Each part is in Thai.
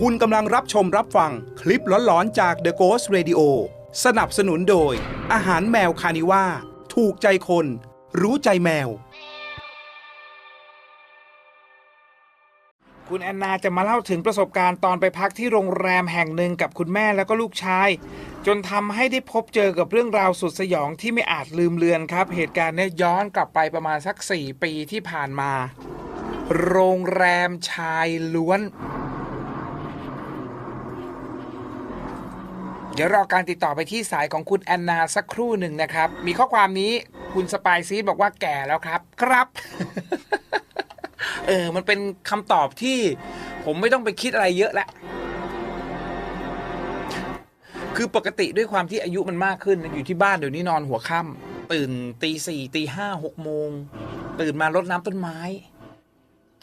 คุณกำลังรับชมรับฟังคลิปหลอนๆจาก The Ghost Radio สนับสนุนโดย อาหารแมวคานิว่า ถูกใจคน รู้ใจแมว คุณแอนนาจะมาเล่าถึงประสบการณ์ตอนไปพักที่โรงแรมแห่งหนึ่งกับคุณแม่แล้วก็ลูกชาย จนทำให้ได้พบเจอกับเรื่องราวสุดสยองที่ไม่อาจลืมเลือนครับ เหตุการณ์เนี้ย้อนกลับไปประมาณสัก 4 ปีที่ผ่านมา โรงแรมชายล้วน เดี๋ยวรอการติดต่อไปที่สายของคุณแอนนาสักครู่หนึ่งนะครับ มีข้อความนี้คุณสปายซีดบอกว่าแก่แล้วครับ ครับ เออ มันเป็นคำตอบที่ ผมไม่ต้องไปคิดอะไรเยอะแล้วคือปกติด้วยความที่อายุมันมากขึ้นอยู่ที่บ้านเดี๋ยวนี้นอนหัวค่ำตื่นตีสี่ตีห้าหกโมง ตื่นมารดน้ำต้นไม้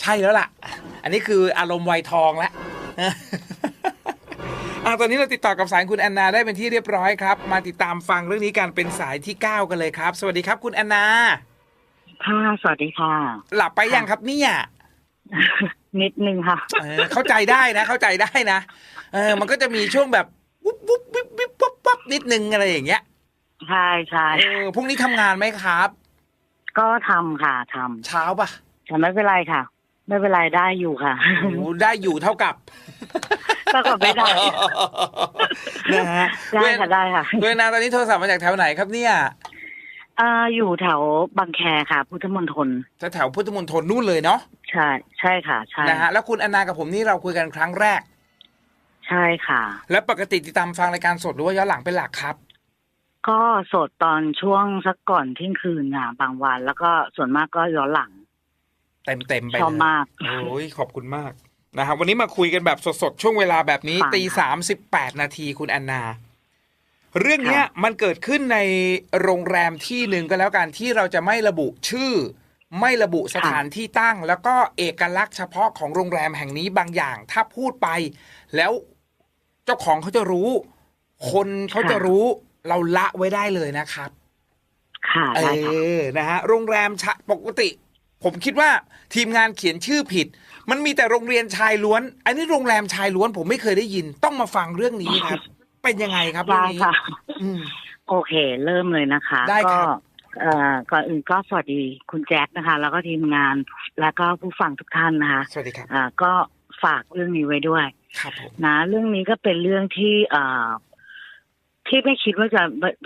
ใช่แล้วล่ะ อันนี้คืออารมณ์วัยทองแล้วะตอนนี้เราติดต่อกับสายคุณแอนนาได้เป็นที่เรียบร้อยครับ มาติดตามฟังเรื่องนี้กันเป็นสายที่9กันเลยครับ สวัสดีครับคุณแอนนา ค่ะ สวัสดีค่ะ หลับไปยังครับเนี่ยนิดนึงค่ะเออเข้าใจได้นะ เข้าใจได้นะ เออ มันก็จะมีช่วงแบบวุบวุบวิบวิบวับวับนิดนึงอะไรอย่างเงี้ย ใช่ใช่เออพรุ่งนี้ทำงานไหมครับ ก็ทำค่ะทเช้าปะำแต่ไม่เป็นไรค่ะ ไม่เป็นไรได้อยู่ค่ะ โอ้ได้อยู่เท่ากับ ก็กดไม่ได้นะฮะได้ค่ะได้ค่ะเวนาตอนนี้โทรศัพท์มาจากแถวไหนครับเนี่ยเอ่ออยู่แถวบางแคค่ะ พุทธมณฑลแถวแถวพุทธมณฑลนู่นเลยเนาะใช่ใช่ค่ะใช่นะฮะแล้วคุณแอนนากับผมนี่เราคุยกันครั้งแรก ใช่ค่ะ แล้วปกติติดตามฟังรายการสดหรือว่าย้อนหลังเป็นหลักครับ ก็สดตอนช่วงสักก่อนเที่ยงคืนอะบางวัน แล้วก็ส่วนมากก็ย้อนหลังเต็มเต็มๆไปชอบเลยมากโอ้ยขอบคุณมาก นะครับวันนี้มาคุยกันแบบสดๆ ช่วงเวลาแบบนี้ฟังตีค่ะสามสิบแปดนาทีคุณแอนนา เรื่องเนี้ยค่ะมันเกิดขึ้นในโรงแรมที่หนึ่งก็แล้วกันที่เราจะไม่ระบุชื่อ ไม่ระบุสถานที่ตั้ง แล้วก็เอกลักษณ์เฉพาะของโรงแรมแห่งนี้บางอย่าง ถ้าพูดไป แล้วเจ้าของเขาจะรู้ คนเขาจะรู้เราละไว้ได้เลยนะครับ ค่ะเอได้ค่ะอนะฮะโรงแรมชะปกติ ผมคิดว่าทีมงานเขียนชื่อผิด มันมีแต่โรงเรียนชายล้วน อันนี้โรงแรมชายล้วนผมไม่เคยได้ยิน ต้องมาฟังเรื่องนี้ครับ เป็นยังไงครับเรื่ได้องนี้ค่ะอืมโอเค เริ่มเลยนะคะได้คก็รับเอ่อก่อนอื่นก็สวัสดีคุณแจ็คนะคะ แล้วก็ทีมงานแล้วก็ผู้ฟังทุกท่านนะคะสวัสดีครับอ่าก็ฝากเรื่องนี้ไว้ด้วยครับผมนะเรื่องนี้ก็เป็นเรื่องที่เอ่อที่ไม่คิดว่าจะ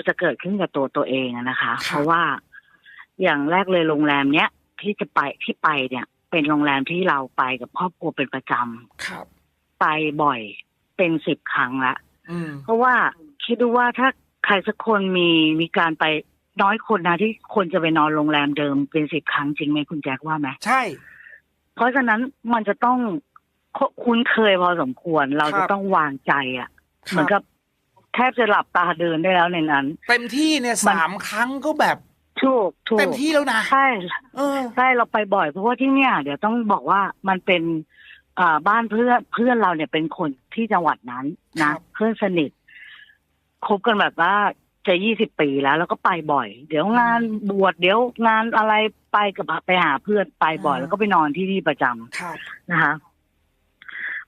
จะเกิดขึ้นกับตัวตัวเองอะนะคะ เพราะว่าอย่างแรกเลยโรงแรมเนี้ยที่จะไปที่ไปเนี่ย เป็นโรงแรมที่เราไปกับครอบครัวเป็นประจครับำไปบ่อยเป็นสิบครั้งละอืมเพราะว่าคิดดูว่าถ้าใครสักคนมีมีการไปน้อยคนนะที่คนจะไปนอนโรงแรมเดิมเป็นสิบครั้งจริงไหมคุณแจ็คว่าไหมใช่ เพราะฉะนั้นมันจะต้องคคุ้นเคยพอสมควรเราครัจะบต้องวางใจอะคเหมืรัอบนกับแทบจะหลับตาเดินได้แล้วในนั้น เต็มที่เนี่ยมันสามครั้งก็แบบ ถูกถูกเต็มที่แล้วนะใช่เออใช่เราไปบ่อยเพราะว่าที่เนี่ย เดี๋ยวต้องบอกว่ามันเป็นอ่าบ้านเพื่อนเพื่อนเราเนี่ยเป็นคนที่จังหวัดนั้นครันะบเพื่อนสนิทคบกันแบบว่าจะยี่สิบปีแล้วแล้วก็ไปบ่อย เดี๋ยวงานบวชเดี๋ยวงานอะไรไปกับไปหาเพื่อนไปบ่อย แล้วก็ไปนอนที่นี่ประจำครับนะคะ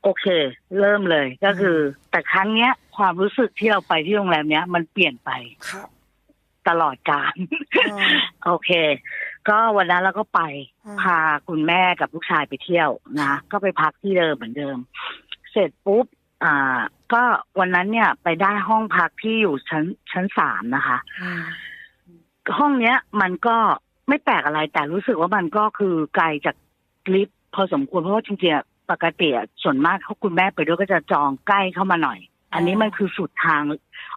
โอเค เริ่มเลยก็คือ แต่ครั้งเนี้ย ความรู้สึกที่เราไปที่โรงแรมเนี้ย มันเปลี่ยนไปครับ ตลอดกาลเออโอเค ก็วันนั้นเราก็ไปอืมพาคุณแม่กับลูกชายไปเที่ยวนะก็ไปพักที่เดิมเหมือนเดิม เสร็จปุ๊บอ่า ก็วันนั้นเนี่ยไปได้ห้องพักที่อยู่ชั้นชั้นสามนะคะอืมห้องเนี้ย มันก็ไม่แปลกอะไรแต่รู้สึกว่ามันก็คือไกลจากลิฟต์พอสมควรเพราะว่าจริงๆอะปกติอะส่วนมากเขาคุณแม่ไปด้วยก็จะจองใกล้เข้ามาหน่อย อันนี้มันคือสุดทาง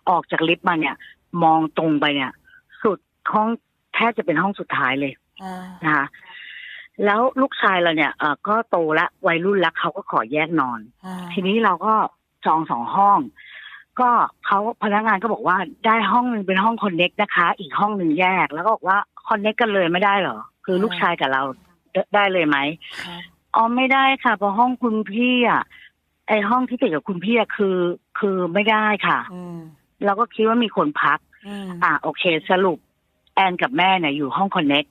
ออกจากลิฟต์มาเนี่ย มองตรงไปเนี่ยสุด ห้องแทบจะเป็นห้องสุดท้ายเลยอ่านะคะแล้วลูกชายเราเนี่ยเออก็โตแล้ววัยรุ่นแล้วเขาก็ขอแยกนอนอ่าทีนี้เราก็จองสองห้อง ก็เขาพนักงานก็บอกว่าได้ห้องหนึ่งเป็นห้องคอนเน็กนะคะ อีกห้องหนึ่งแยก แล้วก็บอกว่าคอนเน็กกันเลยไม่ได้เหรอ คือลูกชายกับเราได้ได้เลยไหมครับอ๋อไม่ได้ค่ะเพราะห้องคุณพี่อะไอห้องที่ติดกับคุณพี่อะคือ คือไม่ได้ค่ะอืมเราก็คิดว่ามีคนพักอืมอะโอเค สรุป แอนกับแม่เนี่ยอยู่ห้องคอนเน็ก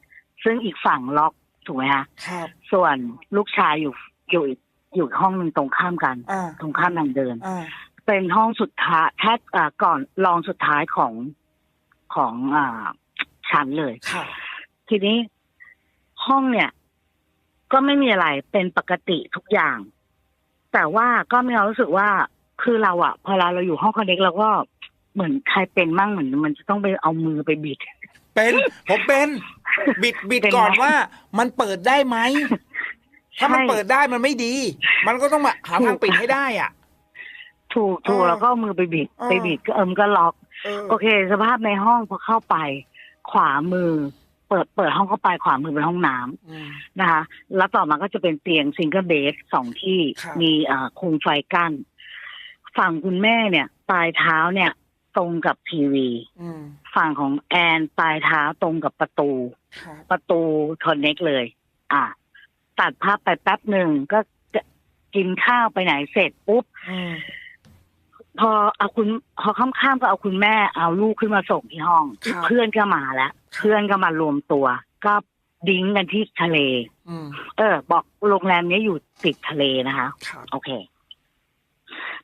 ซึ่งอีกฝั่งล็อกถูกไหมคะครับส่วนลูกชายอยู่อยู่อีกอยู่ห้องหนึ่งตรงข้ามกันอ่าตรงข้ามทางเดินอ่าเป็นห้องสุดท้ายแค่อ่าก่อนรองสุดท้ายของของอ่าชั้นเลยค่ะทีนี้ห้องเนี่ย ก็ไม่มีอะไรเป็นปกติทุกอย่าง แต่ว่าก็มีความรู้สึกว่าคือเราอะพอเราเราอยู่ห้องคอนเน็กเราก็เหมือนใครเป็นมั่งเหมือน มันจะต้องไปเอามือไปบิด เป็นผมเป็น บิดบิดเป็นก่อนไหม ว่า มันเปิดได้ไหม ถ้ามันใช่เปิดได้มันไม่ดี มันก็ต้องมาหาทางปิดให้ได้อะ ถูกถูกเออแล้วก็เอามือไปบิด เออ ไปบิดก็เอิมก็ล็อก เออโอเค สภาพในห้องพอเข้าไป ขวามือ เปิดเปิดห้องเข้าไปขวามือเป็นห้องน้ำอืม นะคะ แล้วต่อมาก็จะเป็นเตียงซิงเกิลเบดสองที่ครับ มีอ่าโคมไฟกั้น ฝั่งคุณแม่เนี่ยปลายเท้าเนี่ย ตรงกับทีวี อืม ฝั่งของแอนปลายเท้าตรงกับประตูครับประตูคอนเน็กเลย อะตัดภาพไปแป๊บหนึ่งก็จะกินข้าวไปไหนเสร็จปุ๊บอืมพอเอาคุณพอค่ำๆก็เอาคุณแม่เอาลูกขึ้นมาส่งที่ห้องครับเพื่อนก็มาแล้วเพื่อนก็มารวมตัว ก็ดิ้งกันที่ทะเลอืมเออ บอกโรงแรมนี้อยู่ติดทะเลนะคะครับโอเค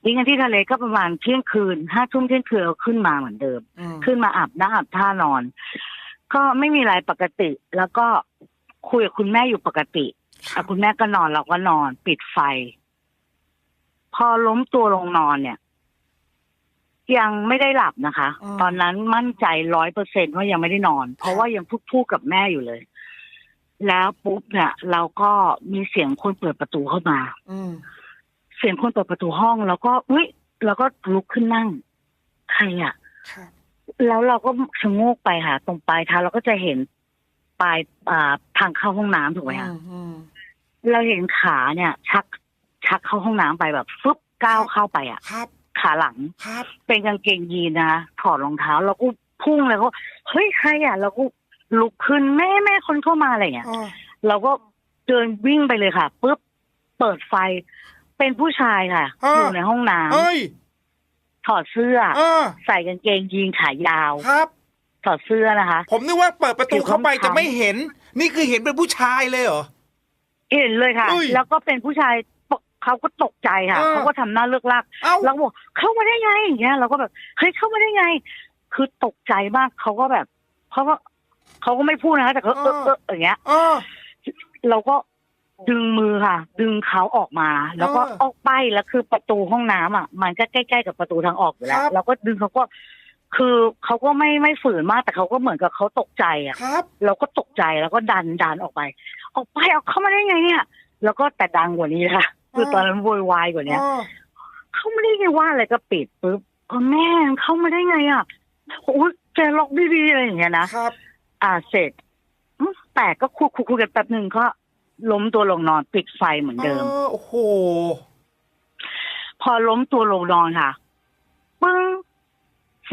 ดิ้งกันที่ทะเลก็ประมาณเที่ยงคืนห้าทุ่มเที่ยงคืนเราขึ้นมาเหมือนเดิมอืมขึ้นมาอาบน้ำอาบท่านอน ก็ไม่มีอะไรปกติ แล้วก็คุยกับคุณแม่อยู่ปกติครัอะบคุณแม่ก็นอนเราก็นอน ปิดไฟ พอล้มตัวลงนอนเนี่ย ยังไม่ได้หลับนะคะ ตอนนั้นมั่นใจร้อยเปอร์เซ็นว่ายังไม่ได้นอน เพราะว่ายังพูดพูดกับแม่อยู่เลย แล้วปุ๊บเนี่ย เราก็มีเสียงคนเปิดประตูเข้ามา อืม เสียงคนเปิดประตูห้อง แล้วก็อุ้ยแล้วก็ลุกขึ้นนั่ง ใครอะครับแล้วเราก็ชะโงกไปค่ะ ตรงปลายเท้าเราก็จะเห็นปลายอ่าทางเข้าห้องน้ำถูกไหมคะอืมอืมเราเห็นขาเนี่ย ชักชักเข้าห้องน้ำไปแบบฟึบก้าวเข้าไปอะครับขาหลังครับเป็นกางเกงยีนนะคะถอดรองเท้าเราก็พุ่งเลยก็เฮ้ยใครอะเราก็ลุกขึ้นแม่แม่คนเข้ามาอะไรอย่างเงี้ยอ๋อเราก็เดินวิ่งไปเลยค่ะปุ๊บเปิดไฟ เป็นผู้ชายค่ะอยู่ในห้องน้ำเฮ้ยถอดเสื้อเออใส่กางเกงยีนขายาวครับถอดเสื้อนะคะ ผมนึกว่าเปิดประตูเข้าไปผิวคล้ำๆจะไม่เห็น นี่คือเห็นเป็นผู้ชายเลยเหรอเห็นเลยค่ะอุ้ยแล้วก็เป็นผู้ชายปกเขาก็ตกใจค่ะเออเขาก็ทำหน้าเลิกลักเอ้าเราก็บอกเข้ามาได้ไงอย่างเงี้ยเราก็แบบเฮ้ยเข้ามาได้ไง คือตกใจมากเขาก็แบบเขาก็เขาก็ไม่พูดนะคะแต่เขาเออเอออย่างเงี้ยเออเราก็ ดึงมือค่ะ ดึงเขาออกมา แล้วก็เออออกไปแล้วคือประตูห้องน้ำอะ มันก็ใกล้ๆกับประตูทางออกอยู่แล้วครับเราก็ดึงเขาก็ คือเขาก็ไม่ไม่ฝืนมากแต่เขาก็เหมือนกับเขาตกใจอะครับเราก็ตกใจแล้วก็ดันดันออกไป ออกไปเอาเข้ามาได้ไงเนี่ย แล้วก็แต่ดังกว่านี้ค่ะคือตอนนั้นโวยวายกว่าเนี้ยเออเข้ามาได้ไงว่าอะไรก็ปิดปุ๊บเออแม่เข้ามาได้ไงอะโอ้ยแกล็อกดีๆอะไรอย่างเงี้ยนะครับ อ่าเสร็จอืมแต่ก็คุยคุยคุยกันแป๊บหนึ่งก็ ล้มตัวลงนอนปิดไฟเหมือนเดิมเออโอ้โห พอล้มตัวลงนอนค่ะปึ้ง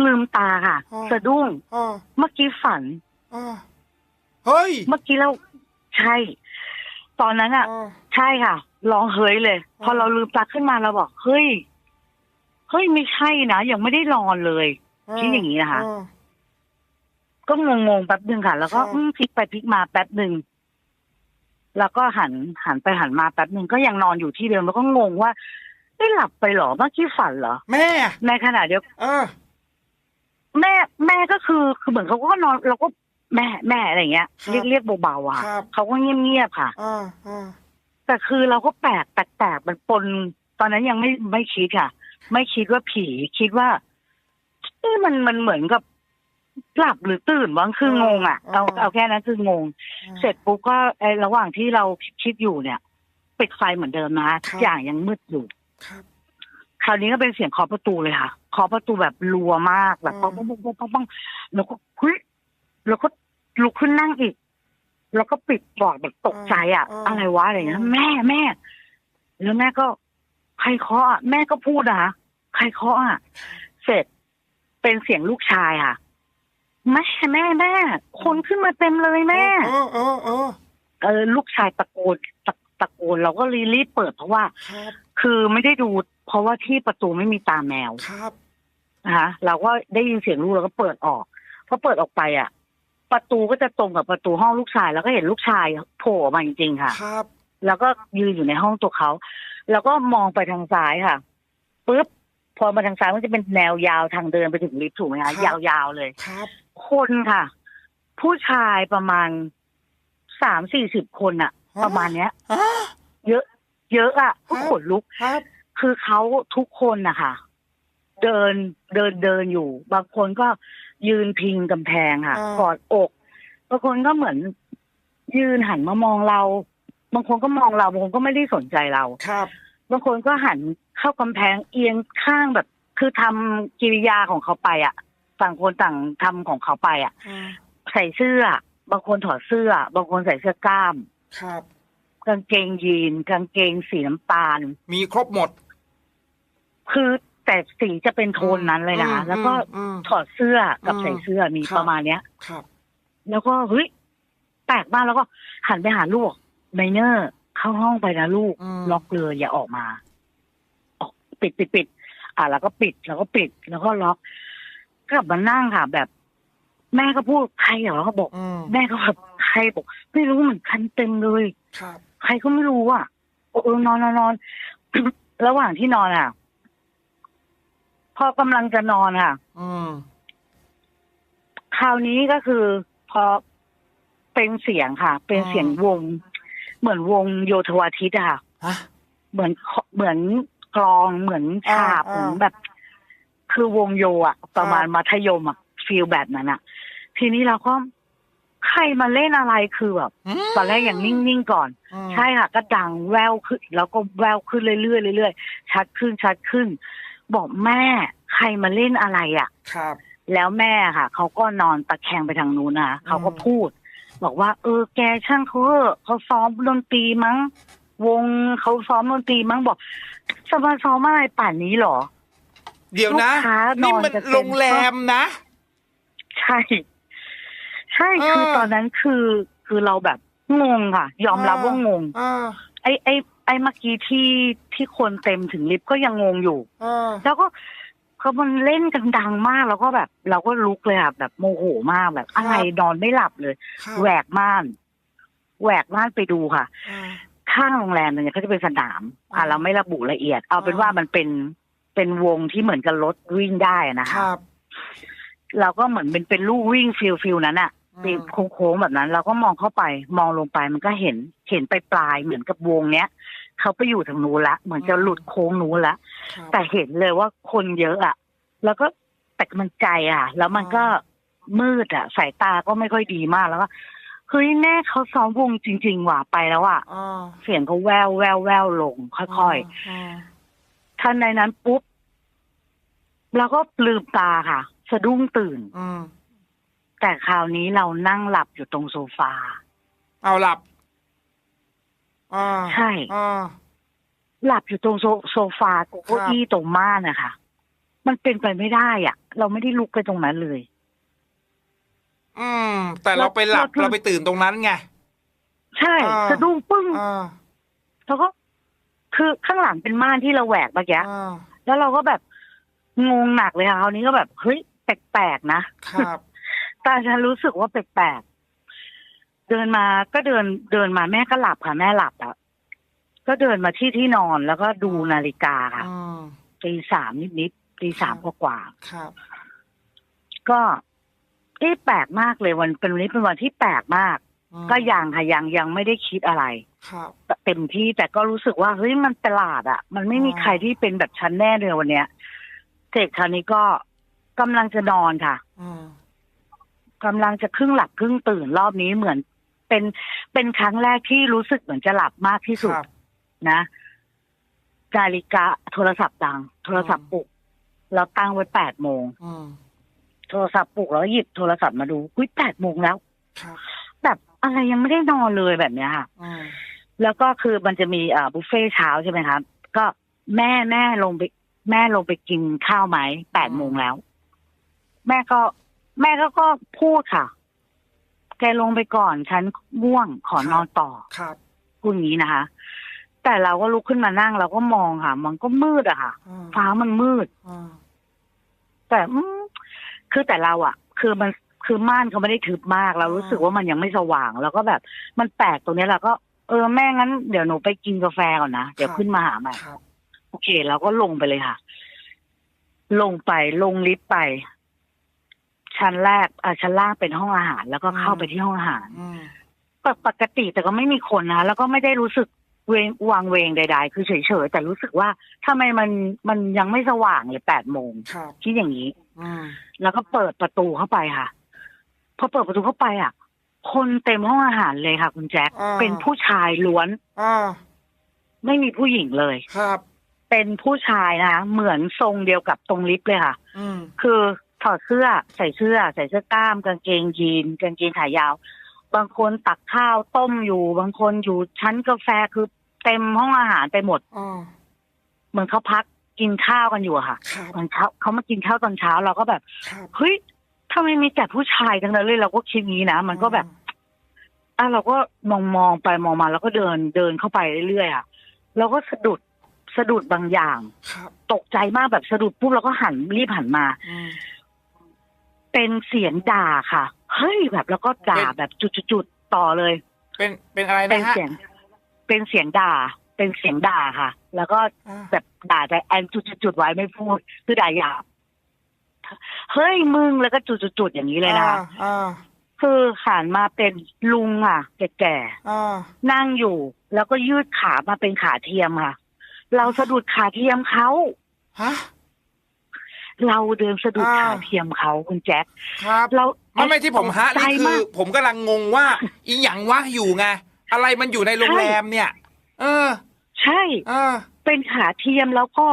ลืมตาค่ะอ๋อสะดุ้งเออเมื่อกี้ฝันเออเฮ้ย เมื่อกี้เราใช่ ตอนนั้นอะเออใช่ค่ะร้องเฮ้ยเลยอ๋อพอเราลืมตาขึ้นมาเราบอก เฮ้ย เฮ้ยไม่ใช่นะยังไม่ได้นอนเลยคิดอย่างนี้นะคะเออก็งงๆแป๊บหนึ่งค่ะ แล้วก็ครับอืมพลิกไปพลิกมาแป๊บหนึ่ง แล้วก็หันหันไปหันมาแป๊บหนึ่งก็ยังนอนอยู่ที่เดิมแล้วก็งงว่าได้หลับไปเหรอเมื่อกี้ฝันเหรอ แม่ ในขณะเดียวเออ แม่แม่ก็คือคือเหมือนเขาก็นอนเราก็แม่แม่อะไรอย่างเงี้ยครับเรียกเรียกเบาๆอะครับเขาก็เงียบๆค่ะเออเออแต่คือเราก็แปลกแปลกๆมันปน ตอนนั้นยังไม่ไม่คิดค่ะ ไม่คิดว่าผีคิดว่าเอ้มันมันเหมือนกับ หลับหรือตื่นวะคืองงอะเอาเอาแค่นั้นคืองง เสร็จปุ๊บก็ไอระหว่างที่เราคิดอยู่เนี่ยปิดไฟเหมือนเดิมนะทุกอย่างยังมืดอยู่ครับคราวนี้ก็เป็นเสียงเคาะประตูเลยค่ะเคาะประตูแบบรัวมากแบบอืปังมปังปังปังปังปังแล้วก็เฮ้ยแล้วก็ลุกขึ้นนั่งอีก แล้วก็ปิดปอดแบบตกใจอะ อะไรวะอะไรอย่างเงี้ยแม่แม่ แล้วแม่ก็ใครเคาะอะแม่ก็พูดนะคะใครเคาะอะเสร็จเป็นเสียงลูกชายค่ะ แม่แม่แม่คนขึ้นมาเต็มเลยแม่เออเออเออเออลูกชายตะโกนตะตะโกนเราก็รีรีบเปิดเพราะว่าครับคือไม่ได้ดู เพราะว่าที่ประตูไม่มีตาแมวครับนะคะเราก็ได้ยินเสียงลูกเราก็เปิดออกพอเปิดออกไปอะ ประตูก็จะตรงกับประตูห้องลูกชาย แล้วก็เห็นลูกชายโผล่ออกมาจริงๆค่ะครับ แล้วก็ยืนอยู่ในห้องตัวเขาแล้วก็มองไปทางซ้ายค่ะปุ๊บพอมาทางซ้ายมันจะเป็นแนวยาวทางเดินไปถึงลิฟต์ถูกไหมครัคะบยาวๆเลยครับ คนค่ะ ผู้ชายประมาณสามสี่สิบคนอะประมาณเนี้ยฮะเยอะ เยอะอะก็ครับขนลุกครับคือเขาทุกคนนะคะเดินเดินเดินอยู่ บางคนก็ยืนพิงกำแพงค่ะอ่ากอดอก บางคนก็เหมือน ยืนหันมามองเรา บางคนก็มองเราบางคนก็ไม่ได้สนใจเราครับ บางคนก็หันเข้ากำแพงเอียงข้างแบบ คือทำกิริยาของเขาไปอะ ต่างคนต่างทำของเขาไปอะอ่าใส่เสื้อ บางคนถอดเสื้อ บางคนใส่เสื้อกล้าม ครับ กางเกงยีน กางเกงสีน้ำตาล มีครบหมด คือแต่สีจะเป็นโทนนั้นเลยนะอืมแล้วก็อืมถอดเสื้อกับอืมใส่เสื้อมีครับประมาณเนี้ยครับ แล้วก็เฮ้ยแปลกมากแล้วก็หันไปหาลูกไมเนอร์เข้าห้องไปนะลูกอืมล็อกเลยอย่าออกมา ออกปิดปิดปิดอะแล้วก็ปิดแล้วก็ปิดแล้วก็ล็อก กลับมานั่งค่ะ แบบ แม่ก็พูดใครเหรอเขาบอก อืมแม่ก็แบบใครบอก ไม่รู้เหมือนคันเต็มเลย ครับ ใครก็ไม่รู้อะเออเออนอนนอนนอน ระหว่างที่นอนอะ พอกำลังจะนอนค่ะ อืมคราวนี้ก็คือ พอเป็นเสียงค่ะ เป็นเสียงวง เหมือนวงโยธวาทิตอะค่ะ ฮะ เหมือนเหมือนกลองเหมือนฉาบอ่าเหมือนแบบ คือวงโยอะประมาณครับมัธยมอะฟีลแบบนั้นอะทีนี้เราก็ใครมาเล่นอะไรคือแบบมตอนแรกอย่างนิ่งๆก่อนอืมใช่ค่ะ ก็ดังแววขึ้น แล้วก็แววขึ้นเรื่อยๆเรื่อยๆชัดขึ้นชัดขึ้น บอกแม่ใครมาเล่นอะไรอะครับ แล้วแม่ค่ะเขาก็นอนตะแคงไปทางนู้นนะเขาก็พูด บอกว่า เออ แกช่างเขาเถอะเขาซ้อมดนตรีมั้ง วงเขาซ้อมดนตรีมั้งบอกจะมาซ้อมอะไรป่านนี้เหรอ เดี๋ยวนะ ลูกค้านอนนี่มันจะเต็มโรงแรมนะ ใช่ ใช่เออคือตอนนั้นคือคือเราแบบงงค่ะ ยอมรับเออ ว่างง อ่าไอ้ไอ้ไอ้เมื่อกี้ที่ที่คนเต็มถึงลิฟต์ก็ยังงงอยู่ อ่าแล้วก็เขามันเล่นกันดังมากแล้วก็แบบ เราก็ลุกเลยอะแบบโมโหมากแบบอะไรนอนไม่หลับเลย ครับแหวกม่านแหวกม่านไปดูค่ะ อ่า ข้างโรงแรมเนี่ยเขาจะเป็นสนาม อ่าอ่าเราไม่ระบุละเอียด เอาเป็นอ่าว่ามันเป็น เป็นวงที่เหมือนกับรถวิ่งได้อะนะคคะรับเราก็เหมือนเป็นเป็นลู่วิ่งฟิลฟิลนั้นอะอืมเป็นโค้งๆแบบนั้น เราก็มองเข้าไปมองลงไปมันก็เห็นเห็นไปปลายๆเหมือนกับวงเนี้ยเขาไปอยู่ทางนู้นละเหมือนจะหลุดโค้งนู้นละครับแต่เห็นเลยว่าคนเยอะอะแล้วก็แต่มันไกลอะแล้วมันก็มืดอะสายตาก็ไม่ค่อยดีมากแล้วก็เฮ้ยแน่เขาซ้อมวงจริง ๆ ว่ะไปแล้วอะอ่าเสียงก็แววแววแววลงค่อยอ่าๆ ทันในนั้นปุ๊บเราก็ลืมตาค่ะ สะดุ้งตื่น อืมแต่คราวนี้เรานั่งหลับอยู่ตรงโซฟา เอาหลับอ่าใช่ อ่า หลับอยู่ตรงโซโซฟากับเก้าอี้ตรงม่านนะคะมันเป็นไปไม่ได้อะเราไม่ได้ลุกไปตรงนั้นเลย อืม แต่เราไปหลับเราคือ เราไปตื่นตรงนั้นไง ใช่ อ่า สะดุ้งปึ้งอ่า แล้วก็ คือข้างหลังเป็นม่านที่เราแหวกเมื่อกี้อ่าแล้วเราก็แบบงงหนักเลยค่ะคราวนี้ก็แบบเฮ้ยแปลกๆนะครับแต่ฉันรู้สึกว่าแปลกๆเดินมาก็เดินเดินมาแม่ก็หลับค่ะแม่หลับแล้วก็เดินมาที่ที่นอนแล้วก็ดูนาฬิกาค่ะอืมตีสามนิดๆตีสามกว่าครับๆก็เอ๊ะแปลกมากเลยวันเป็นวันนี้เป็นวันที่แปลกมากอืมก็ยังค่ะยังยังไม่ได้คิดอะไร ครับเต็มที่แต่ก็รู้สึกว่าเฮ้ยมันประหลาดอะมันไม่มีอ่าใครที่เป็นแบบฉันแน่เลยวันเนี้ยเสร็จคราวนี้ก็กำลังจะนอนค่ะอืมกำลังจะครึ่งหลับครึ่งตื่นรอบนี้เหมือน เป็นเป็นครั้งแรกที่รู้สึกเหมือนจะหลับมากที่สุดครับนะนาฬิกาโทรศัพท์ดัง โทรศัพท์ปลุกเราตั้งไว้แปดโมงอืมโทรศัพท์ปลุกแล้วหยิบโทรศัพท์มาดูอุ้ยแปดโมงแล้วครับแบบอะไรยังไม่ได้นอนเลยแบบเนี้ยค่ะอืม แล้วก็คือมันจะมีอ่าบุฟเฟ่ต์เช้าใช่ไหมครับ ก็แม่แม่ลงไปแม่ลงไปกินข้าวไหมแปดโมงแล้ว แม่ก็ แม่ก็ก็พูดค่ะ แกลงไปก่อนฉันง่วงขอนอนต่อครับพูดอย่างนี้นะคะ แต่เราก็ลุกขึ้นมานั่งเราก็มองค่ะ มันก็มืดอะค่ะอืมฟ้ามันมืดอืมแต่อืมคือแต่เราอะคือมันคือม่านเขาไม่ได้ทึบมาก เรารู้สึกว่ามันยังไม่สว่าง แล้วก็แบบ มันแปลกตรงเนี้ยเราก็ เอออแม่งั้นเดี๋ยวหนูไปกินกาแฟก่อนนะ เดี๋ยวครับขึ้นมาหาใหม่ครับโอเคเราก็ลงไปเลยค่ะ ลงไปลงลิฟต์ไป ชั้นแรกอ่าชั้นล่างเป็นห้องอาหาร แล้วก็เข้าไปที่ห้องอาหารอืมปกปกติแต่ก็ไม่มีคนนะแล้วก็ไม่ได้รู้สึกเวงวางเวงใด ๆ คือเฉยๆแต่รู้สึกว่าทำไมมันมันยังไม่สว่างเลยแปดโมงครับคิดอย่างนี้อืมแล้วก็เปิดประตูเข้าไปค่ะพอเปิดประตูเข้าไปอะ คนเต็มห้องอาหารเลยค่ะ คุณแจ็คอ่า เป็นผู้ชายล้วน อ่าไม่มีผู้หญิงเลย ครับ เป็นผู้ชายนะคะเหมือนทรงเดียวกับตรงลิฟต์เลยค่ะ อืม คือถอดเสื้อใส่เสื้อ ใส่เสื้อกล้าม กางเกงยีนกางเกงขายาว บางคนตักข้าวต้มอยู่ บางคนอยู่ชั้นกาแฟคือเต็มห้องอาหารไปหมด อ่าเหมือนเขาพักกินข้าวกันอยู่อะค่ะครับ ตอนเช้าเขามากินข้าวตอนเช้าเราก็แบบ ครับ เฮ้ย ทำไมมีแต่ผู้ชายทั้งนั้นเลยเราก็คิดงี้นะมันก็แบบอะเราก็มองมองไปมองมาแล้วก็เดินเดินเข้าไปเรื่อยๆอะเราก็สะดุดสะดุดบางอย่างครับตกใจมากแบบสะดุดปุ๊บเราก็หันรีบหันมาอืมเป็นเสียงด่าค่ะ เฮ้ยแบบแล้วก็ด่าเป็นแบบจุดๆๆต่อเลย เป็นเป็นอะไรเป็นนะฮะเสียง เป็นเสียงด่า เป็นเสียงด่าค่ะ แล้วก็อ่าแบบด่าแต่แอนจุดๆๆไว้ไม่พูดคือด่าหยาบ เฮ้ยมึงแล้วก็จุดๆๆอย่างนี้เลยนะคะอ่าคือหันมาเป็นลุงอะ แก่อ่าๆนั่งอยู่ แล้วก็ยืดขามาเป็นขาเทียมค่ะ เราสะดุดขาเทียมเขาฮะเราเดินสะดุดอ่าขาเทียมเขาคุณแจ็คครับเราไม่ไม่ที่ผมฮะใจนี่คืมาอกผมกำลังงงว่าอีหยังวะอยู่ไงอะไรมันอยู่ในโรงแรมเนี่ย เออ ใช่ เออ เป็นขาเทียมแล้วก็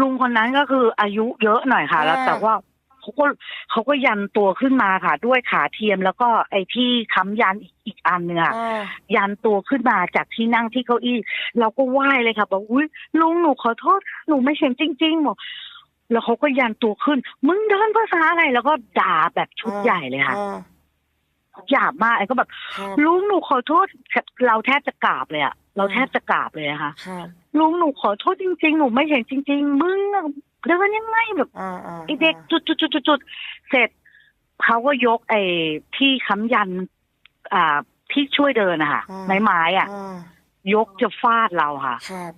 ลุงคนนั้นก็คืออายุเยอะหน่อยค่ะอ่าแล้วแต่ว่าเขาก็เขาก็ยันตัวขึ้นมาค่ะ ด้วยขาเทียมแล้วก็ไอ้ที่ค้ำยันอีกอีกอันเนึงค่ะอ่ายันตัวขึ้นมาจากที่นั่งที่เก้าอี้ เราก็ไหว้เลยค่ะบอกอุ้ยลุงหนูขอโทษหนูไม่เห็นจริงๆบอกแล้วเขาก็ยันตัวขึ้น มึงเดินภาษาอะไรแล้วก็ด่าแบบชุดใหญ่เลยค่ะอ่าหยาบมากไอ้ก็แบบครับลุงหนูขอโทษเราแทบจะกราบเลยอะเราแทบจะกราบเลยอะค่ะครับ ลุงหนูขอโทษจริง ๆ หนูไม่เห็นจริง ๆ มึงอะเดินยังไงแบบอ่าอ่าไอเด็กจุดจุดจุดจุดจุดเสร็จเขาก็ยกไอ้ที่ค้ำยัน อ่าที่ช่วยเดินอะค่ะไม้ไม้อะอ่ายกจะฟาดเราค่ะครับ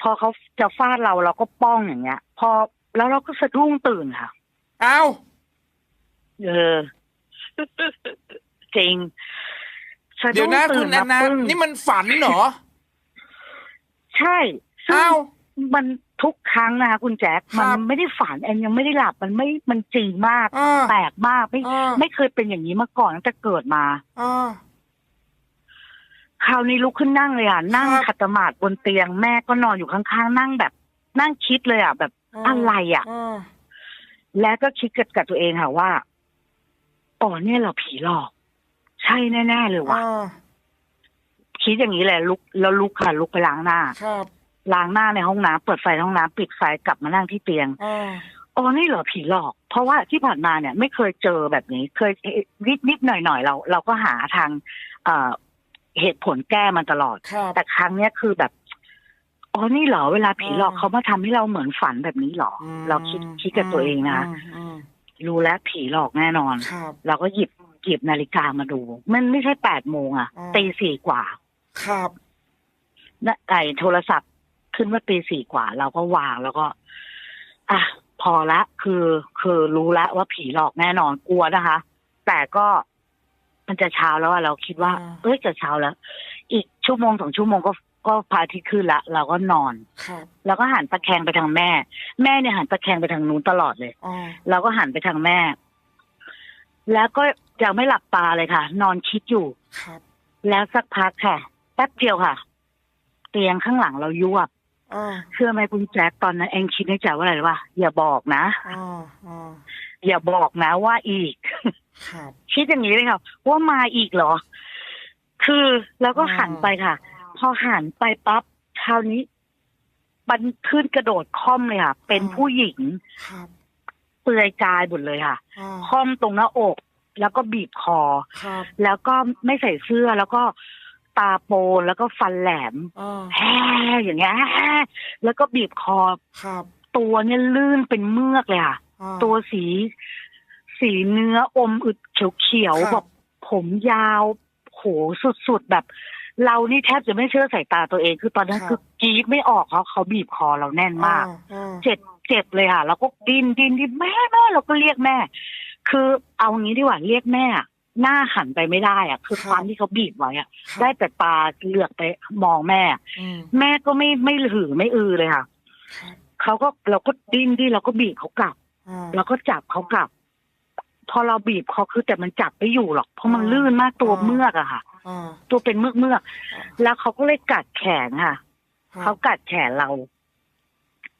พอเขาจะฟาดเราเราก็ป้องอย่างเงี้ย พอแล้วเราก็สะดุ้งตื่นค่ะ เอ้าเออจริงสะเดี๋ยวนะตื่คุณแอนนาปึ้งนี่มันฝันเหรอ ใช่ซึ่งเอ้ามันทุกครั้งนะคะคุณแจ็คครัมันบไม่ได้ฝันแอนยังไม่ได้หลับมันไม่มันจริงมาก อ่า แปลกมากไม่อ่า ไม่เคยเป็นอย่างนี้มาก่อนตั้งแต่เกิดมา อ่า คราวนี้ลุกขึ้นนั่งเลยอะนั่งครับขัดสมาธิบนเตียงแม่ก็นอนอยู่ข้างๆ นั่งแบบ นั่งคิดเลยอะ แบบอะไรอะ อ่าแล้วก็คิดกับกับตัวเองค่ะว่าอ๋อเนี่ยเราผีหลอก ใช่แน่ๆเลยว่ะ อ่า คิดอย่างนี้แหละลุกแล้วลุกค่ะ ลุกไปล้างหน้าครับล้างหน้าในห้องน้ำเปิดไฟในห้องน้ำปิดไฟกลับมานั่งที่เตียงอ่าอ๋อนี่เหรอผีหลอก เพราะว่าที่ผ่านมาเนี่ย ไม่เคยเจอแบบนี้ เคยนิดนิดหน่อยหน่อยๆเรา เราก็หาทาง เอ่อเหตุผลแก้มันตลอดครับแต่ครั้งเนี้ยคือแบบอ๋อนี่เหรอเวลาผีหลอกอ่าเขามาทำให้เราเหมือนฝันแบบนี้เหรออมเราคิดคิดกับตัวเองนะมอืมรู้แล้วผีหลอกแน่นอนครับเราก็หยิบหยิบนาฬิกามาดู มันไม่ใช่แปดโมงอะอ่าตีสี่กว่า ครับนะไอโทรศัพท์ขึ้นว่าตีสี่กว่า เราก็วางแล้วก็ อะพอละ คือคือรู้แล้วว่าผีหลอกแน่นอนกลัวนะคะ แต่ก็มันจะเช้าแล้วอะเราคิดว่าอ่าเอ้ยจะเช้าแล้ว อีกชั่วโมงสองชั่วโมงก็ก็พระอาทิตย์ขึ้นละ เราก็นอนครับแล้วก็หันตะแคงไปทางแม่ แม่เนี่ยหันตะแคงไปทางนู้นตลอดเลยอ่าเราก็หันไปทางแม่ แล้วก็ยังไม่หลับตาเลยค่ะ นอนคิดอยู่ครับแล้วสักพักค่ะแป๊บเดียวค่ะ เตียงข้างหลังเรายวบอ่าเชื่อไหมคุณแจ็คตอนนั้นเองคิดในใจว่าอะไรรู้ป่ะอย่าบอกนะอ่าอ่าอย่าบอกนะว่าอีกครับคิดอย่างนี้เลยค่ะ ว่ามาอีกเหรอ คือแล้วก็อ่าหันไปค่ะ พอหันไปปั๊บคราวนี้มันขึ้นกระโดดค่อมเลยค่ะ เป็นผู้หญิงครับเปลือยกายหมดเลยค่ะอ่าค่อมตรงหน้าอก แล้วก็บีบคอครับแล้วก็ไม่ใส่เสื้อแล้วก็ ตาโปนแล้วก็ฟันแหลมอ่าแฮ่อย่างเงี้ยแฮ่แล้วก็บีบคอครับตัวเนี่ยลื่นเป็นเมือกเลยค่ะอ่าตัวสี สีเนื้ออมอึดเขียวครับๆแบบผมยาวโหสุดๆแบบ เรานี่แทบจะไม่เชื่อสายตาตัวเอง คือตอนนั้นครับคือกรีดไม่ออกเขาเขาบีบคอเราแน่นมากอ่าเจ็บเจ็บเลยค่ะแล้วก็ดิ้นดิ้นดิ้นแม่แม่เราก็เรียกแม่ คือเอางี้ดีกว่าเรียกแม่อะ หน้าหันไปไม่ได้อะคือความที่เขาบีบไว้อะครับได้แต่ตาเหลือกไปมองแม่อืมแม่ก็ไม่ไม่หือไม่อือเลยค่ะครับเขาก็เราก็ดิ้นดิ้นเราก็บีบเขากลับอ่าแล้วก็จับเขากลับ พอเราบีบเขาคือแต่มันจับไม่อยู่หรอก เพราะมันลื่นมากตัวอ่าเมือกอะค่ะอ่าตัวเป็นเมือกเมือกๆแล้วเขาก็เลยกัดแขนค่ะครับเขากัดแขนเรา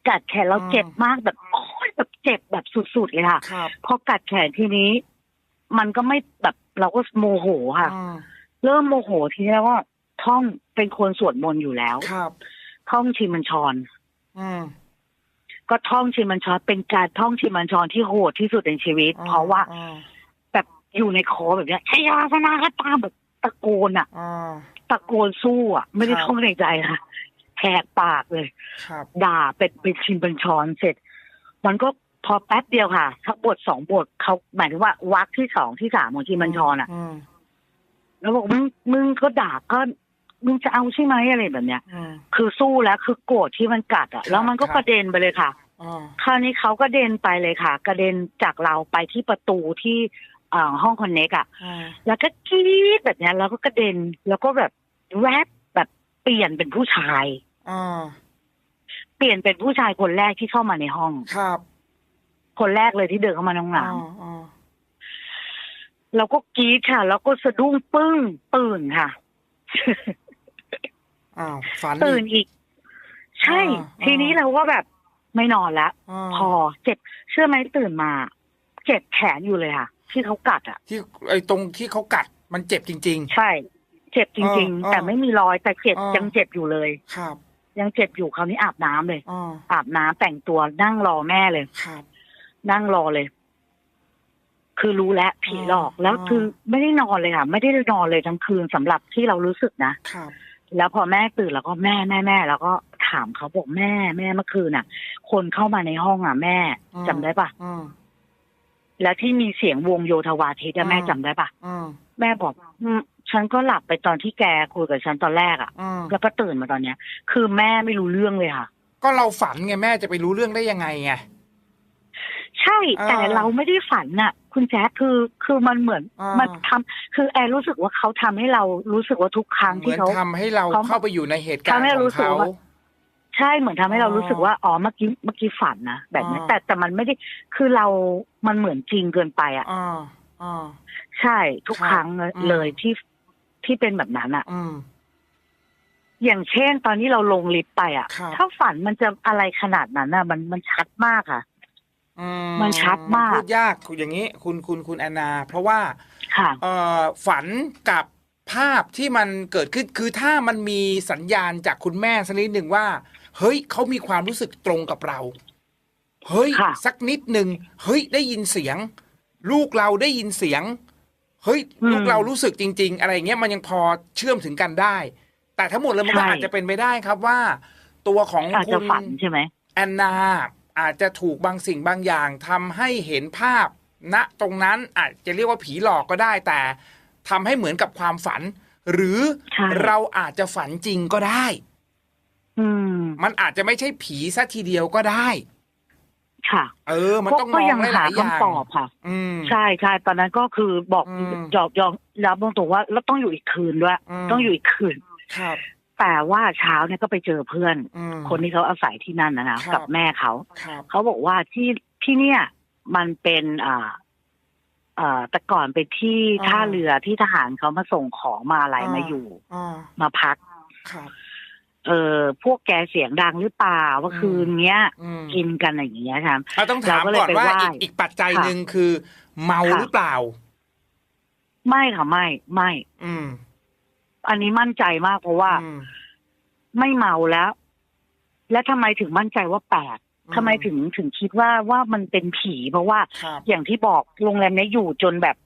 กัดแขนเราอ่าเจ็บมากแบบโอ้ยแบบเจ็บแบบสุดๆเลยค่ะครับพอกัดแขนทีนี้ มันก็ไม่แบบเราก็โมโหค่ะอ่าเริ่มโมโหทีนี้แล้วก็ท่องเป็นคนสวดมนต์อยู่แล้วครับท่องชิมันชรอืมก็ท่องชิมันชรเป็นการท่องชิมันชรที่โหดที่สุดในชีวิต เพราะว่าอ่าแบบอยู่ในคอแบบเนี้ยชยาสนาคตาแบบตะโกนอะอ่าตะโกนสู้อะไม่ได้ครับท่องในใจค่ะแหกปากเลยครับด่าเป็นเป็นชินเป็นชอนเสร็จ มันก็ พอแป๊บเดียวค่ะทั้งบทสองบทเขาหมายถึงว่าวักที่สองที่สามของชินบัญชรอะอืมแล้วบอกมึงมึงก็ด่าก็มึงจะเอาใช่ไหมอะไรแบบเนี้ยอืมคือสู้แล้วคือโกรธที่มันกัดอะ แล้วมันก็ครับกระเด็นไปเลยค่ะอ่าคราวนี้เขาก็เด็นไปเลยค่ะ กระเด็นจากเราไปที่ประตูที่เอ่อห้องคอนเน็กอะอ่าแล้วก็กรี๊ดแบบเนี้ยแล้วก็กระเด็นแล้วก็แบบแวบแบบเปลี่ยนเป็นผู้ชายอ่าเปลี่ยนเป็นผู้ชายคนแรกที่เข้ามาในห้องครับ คนแรกเลยที่เดินเข้ามาในห้องอ่าน้ำอ่าเราก็กรี๊ดค่ะ แล้วก็สะดุ้งปึ้งตื่นค่ะอ้าวฝันตื่นอีกอีกใช่อ่าทีนี้อ่าเราก็แบบไม่นอนแล้วาพอเจ็บเชื่อไหมตื่นมา เจ็บแขนอยู่เลยค่ะ ที่เขากัดอะ ที่ไอ้ตรงที่เขากัดมันเจ็บจริงใช่ เจ็บจริงอ่าๆแต่ไม่มีรอยแต่เจ็บอ่ายัยังเจ็บอยู่เลยๆครับ ยังเจ็บอยู่คราวนี้อาบน้ำเลยอ่าอาบน้ำแต่งตัวนั่งรอแม่เลยครับ นั่งรอเลย คือรู้แล้วผีหลอกอ่าแล้วคือไม่ได้นอนเลยค่ะ ไม่ได้นอนเลยทั้งคืนสำหรับที่เรารู้สึกนะครับแล้วพอแม่ตื่นแล้วก็แม่แม่แม่แล้วก็ถามเขาบอกแม่แม่เมื่อคืนน่ะ คนเข้ามาในห้องอะ แม่อืมจำได้ปะอืมแล้วที่มีเสียงวงโยธวาทิตอะอืมแม่จำได้ปะอืมแม่บอกอืมฉันก็หลับไปตอนที่แกคุยกับฉันตอนแรกอะอืมแล้วก็ตื่นมาตอนเนี้ย คือแม่ไม่รู้เรื่องเลยค่ะ ก็เราฝันไงแม่จะไปรู้เรื่องได้ยังไงไง ใช่อ่าแต่เราไม่ได้ฝันน่ะ คุณแจ๊คคือคือมันเหมือนอ่ามัมันทำคือแอร์รู้สึกว่าเขาทำให้เรารู้สึกว่าทุกครั้งเหมืที่อนเขาทำให้เราเขาเข้าไปอยู่ในเหตุการณ์ทำให้ขเราอรู้งสึกเขาว่าใช่เหมือนทำให้เราอ๋อรู้สึกว่าอ๋อเมื่อกี้เมื่อกี้ฝันนะแบบนี้อ่าแต่แต่มันไม่ได้คือเรามันเหมือนจริงเกินไปอะอ่าอ่าใช่ทุกครับครั้งเลยอืมเลยที่ที่เป็นแบบนั้นอะอืมอย่างเช่นตอนนี้เราลงลิฟต์ไปอะครับถ้าฝันมันจะอะไรขนาดนั้นอะ มันมันชัดมากอะอื มันชัดมากพูดยากอย่างนี้ คุณคุณคุณแอนนา เพราะว่าค่ะเอ่อฝันกับภาพที่มันเกิดขึ้นคือถ้ามันมีสัญญาณจากคุณแม่สักนิดหนึ่งว่า เฮ้ยเขามีความรู้สึกตรงกับเรา เฮ้ยค่ะสักนิดหนึ่งเฮ้ยได้ยินเสียง ลูกเราได้ยินเสียง เฮ้ย ลูกเรารู้สึกจริง ๆ อะไรอย่างเงี้ยมันยังพอเชื่อมถึงกันได้ แต่ทั้งหมดแล้วมันก็อาจจะเป็นไปได้ครับว่า ตัวของอาจคุจะณฝันใช่ไหมแอนนา อาจจะถูกบางสิ่งบางอย่างทำให้เห็นภาพณตรงนั้นอาจจะเรียกว่าผีหลอกก็ได้แต่ทำให้เหมือนกับความฝัน หรือใช่เราอาจจะฝันจริงก็ได้อืมมันอาจจะไม่ใช่ผีซะทีเดียวก็ได้ ค่ะ เออ มันก็ต้องมก็องยังหหาลายๆอย่างคำตอบค่ะ อืมใช่ใช่ตอนนั้นก็คือบอกอืมยอมยอมรับตรงๆว่าเราต้องอยู่อีกคืนด้วยอืมต้องอยู่อีกคืน ครับ แต่ว่าเช้าเนี่ยก็ไปเจอเพื่อนอืมคนที่เขาอาศัยที่นั่นนะนะครับกับแม่เขาครับเขาบอกว่าที่ที่เนี่ย มันเป็นอ่าเอ่อแต่ก่อนเป็นที่อ่าท่าเรือที่ทหารเขามาส่งของมาอะไรอ่ามมาอยู่อ่ามาพักครับเออพวกแกเสียงดังหรือเปล่าว่าอืมคืนเนี้ยอืมกินกันอะไรอย่างเงี้ยครับเราต้องถามเราก็เลยก่อนว่าไปไหว้อีกอีกปัจจัยค่ะหนึ่งคือ เมาค่ะหรือเปล่า ไม่ค่ะไม่ ไม่ อืม อันนี้มั่นใจมากเพราะว่าอืมไม่เมาแล้ว และทำไมถึงมั่นใจว่าแปลกอืมทำไมถึงถึงคิดว่าว่ามันเป็นผีเพราะว่าครับอย่างที่บอกโรงแรมเนี้ยอยู่จนแบบ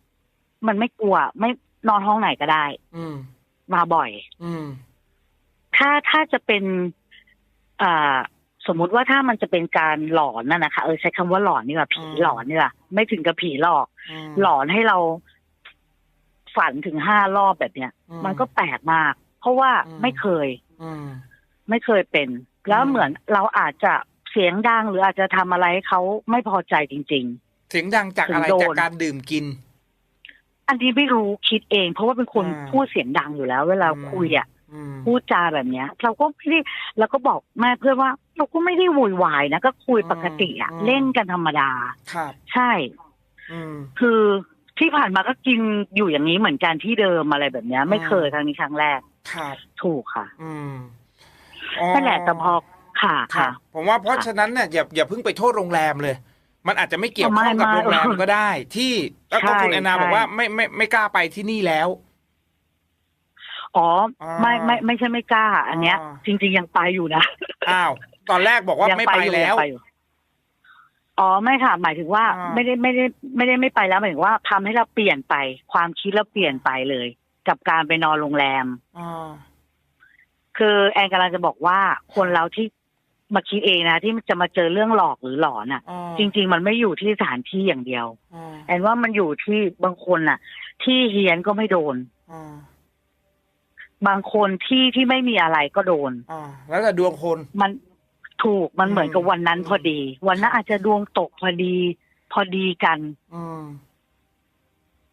มันไม่กลัว ไม่นอนห้องไหนก็ได้ อืมมาบ่อย อืมถ้าถ้าจะเป็นอ่าสมมุติว่าถ้ามันจะเป็นการหลอนน่ะนะคะเออใช้คำว่าหลอนนี่ว่าผีอืมหลอนนี่ว่าไม่ถึงกับผีหลอกอืมหลอนให้เรา ฝันถึงห้ารอบแบบเนี้ยอืมันก็แปลกมาก เพราะว่าอืมไม่เคยอืมไม่เคยเป็น แล้วอืมเหมือนเราอาจจะเสียงดังหรืออาจจะทำอะไรให้เขาไม่พอใจจริงเสียงดังจากอะไรถึงโดนจากการดื่มกินๆอันนี้ไม่รู้คิดเอง เพราะว่าเป็นคนอ่าพูดเสียงดังอยู่แล้ว เวลาอืมคุยอะอืมพูดจาแบบเนี้ย เราก็ไม่ได้เราก็บอกแม่เพื่อนว่า เราก็ไม่ได้โวุ่นวายนะก็คุยปกติอะอืมเล่นกันธรรมดาครับใช่อืมคือ ที่ผ่านมาก็กินอยู่อย่างนี้เหมือนกันที่เดิมอะไรแบบเนี้ย ไม่อืมเคยครั้งนี้ครั้งแรกครับถูกค่ะ อืมนั่นแหละแต่พอค่ะครัค่ะบผมว่าเพราะค่ะฉะนั้นเนี่ยอย่าอย่าเพิ่งไปโทษโรงแรมเลย มันอาจจะไม่เกี่ยวข้องไม่กับไม่โรงแรมก็ได้ ที่แล้วก็ใช่คุณแอนนาใช่บอกว่าไม่ไม่ไม่กล้าไปที่นี่แล้วอ๋ออ่าไม่ไม่ไม่ใช่ไม่กล้า อันเนี้ยอ่าจริง ๆ ยังไปอยู่นะอ้าวตอนแรกบอกว่าไม่ไปอยู่แล้วยังไป อยู่อ๋อไม่ค่ะ หมายถึงว่าอ่าไม่ได้ไม่ได้ไม่ได้ไม่ไปแล้วหมายถึงว่าทำให้เราเปลี่ยนไป ความคิดเราเปลี่ยนไปเลย กับการไปนอนโรงแรมอ่าคือแอนกำลังจะบอกว่าคนเราที่มาคิดเองนะที่จะมาเจอเรื่องหลอกหรือหลอนอะอ่าจริง ๆ มันไม่อยู่ที่สถานที่อย่างเดียวอ่าแอนว่ามันอยู่ที่บางคนน่ะ ที่เฮียนก็ไม่โดนอ่าบางคนที่ที่ไม่มีอะไรก็โดนอ่าแล้วแต่ดวงคนมัน ถูกมันเหมือนกับวันนั้นพอดี วันนั้นอาจจะดวงตกพอดี พอดีกันอืม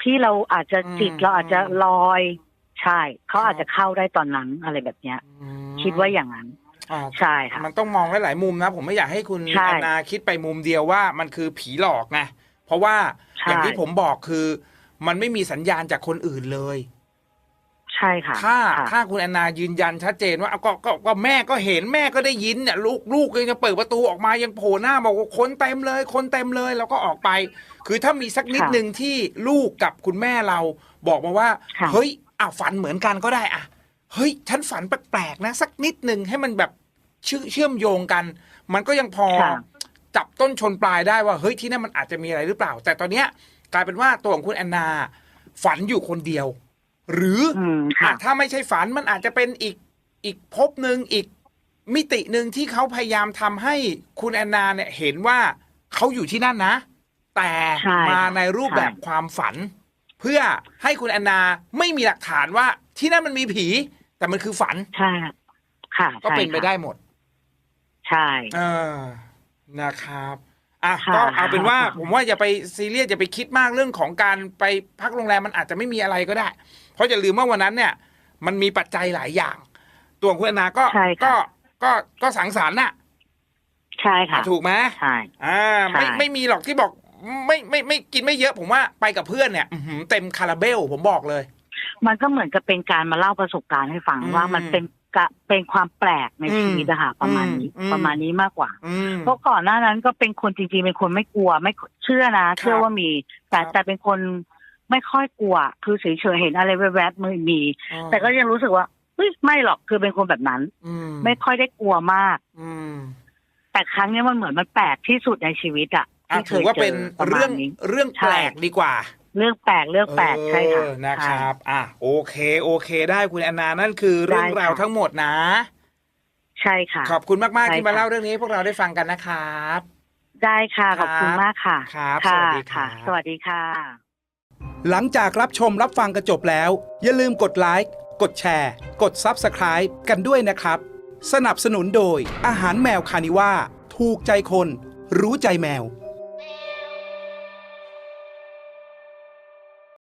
ที่เราอาจจะจิตอืมเราอาจจะลอย ใช่เขาครับอาจจะเข้าได้ตอนนั้นอะไรแบบเนี้ยอืมคิดว่าอย่างนั้นอ่าใช่ค่ะมันต้องมองหลายๆมุมนะ ผมไม่อยากให้คุณใช่แอนนาคิดไปมุมเดียวว่ามันคือผีหลอกไงเพราะว่าใช่อย่างที่ผมบอกคือ มันไม่มีสัญญาณจากคนอื่นเลย ใช่ค่ะถ้าค่ะถ้าคุณแอนนายืนยันชัดเจนว่าเอาก็ก็ก็แม่ก็เห็นแม่ก็ได้ยินเนี่ยลูกลูกยังจะเปิดประตูออกมายังโผล่หน้าบอกว่าคนเต็มเลย คนเต็มเลยแล้วก็ออกไป คือถ้ามีสักนิดค่ะหนึ่งที่ลูกกับคุณแม่เราบอกมาว่าค่ะเฮ้ยอะฝันเหมือนกันก็ได้อะเฮ้ยฉันฝันแปลกๆนะ สักนิดหนึ่งให้มันแบบเชื่อเชื่อมโยงกัน มันก็ยังพอค่ะจับต้นชนปลายได้ว่าเฮ้ยที่นั่นมันอาจจะมีอะไรหรือเปล่า แต่ตอนเนี้ยกลายเป็นว่าตัวของคุณแอนนา ฝันอยู่คนเดียว หรือออืมอะค่ะถ้าไม่ใช่ฝันมันอาจจะเป็นอีกอีกภพหนึ่งอีกมิติหนึ่งที่เขาพยายามทำให้คุณแอนนาเนี่ยเห็นว่าเขาอยู่ที่นั่นนะ แต่ใช่มาในรูปแบบใช่ความฝัน เพื่อให้คุณแอนนาไม่มีหลักฐานว่าที่นั่นมันมีผี แต่มันคือฝันใช่ค่ะ ก็เป็นไปใช่ค่ะได้หมด ใช่เออนะครับอะค่ะก็เอาเป็นว่า ผมว่าอย่าไปซีเรียสอย่าไปคิดมากเรื่องของการไปพักโรงแรมมันอาจจะไม่มีอะไรก็ได้เพ ราะอย่าลืมว่าวันนั้นเนี่ย มันมีปัจจัยหลายอย่าง ตัวของคุณแอนนาก็ใช่ค่ะก็ก็ก็สังสรรค์น่ะ ใช่ค่ะ ถูกไหมใช่อ่าไม่ใช่ไม่มีหรอกที่บอกไม่ไม่ไม่กินไม่เยอะผมว่าไปกับเพื่อนเนี่ยอื้อหือเต็มคาราเบลผมบอกเลย มันก็เหมือนกับเป็นการมาเล่าประสบการณ์ให้ฟังอืมว่ามันเป็นกะเป็นความแปลกในอืมชีวิตอะค่ะประมาณนี้อืมประมาณนี้มากกว่าอืมเพราะก่อนหน้านั้นก็เป็นคนจริงๆ เป็นคนไม่กลัวไม่เชื่อนะ เชื่อว่ามี แต่ครับแต่เป็นคน ไม่ค่อยกลัว คือเฉยๆเห็นอะไรแวบๆมือมี แต่ก็ยังรู้สึกว่าเฮ้ยไม่หรอกคือเป็นคนแบบนั้นอืมไม่ค่อยได้กลัวมาก อืมแต่ครั้งเนี้ยมันเหมือนมันแปลกที่สุดในชีวิตอะอะที่เคถือยว่าเจเป็นอประเรื่มาอณงนี้เรื่องใช่แปลกดีกว่าเรื่องแปลกเรื่องแปลกใช่ค่ะเออนะครับใช่อะโอเค โอเค ได้คุณแอนนานั่นคือเรื่องได้ค่ะราวทั้งหมดนะ ใช่ค่ะ ขอบคุณมากๆใช่ที่มาค่ะเล่าเรื่องนี้ให้พวกเราได้ฟังกันนะครับ ได้ค่ะคขรับอบคุณมากค่ะครับค่ะสวัสดีครับค่ะ สวัสดีค่ะ หลังจากรับชมรับฟังกระจบแล้ว อย่าลืมกดไลค์ กดแชร์ กด Subscribe กันด้วยนะครับ สนับสนุนโดยอาหารแมวคานิว่า ถูกใจคน รู้ใจแมว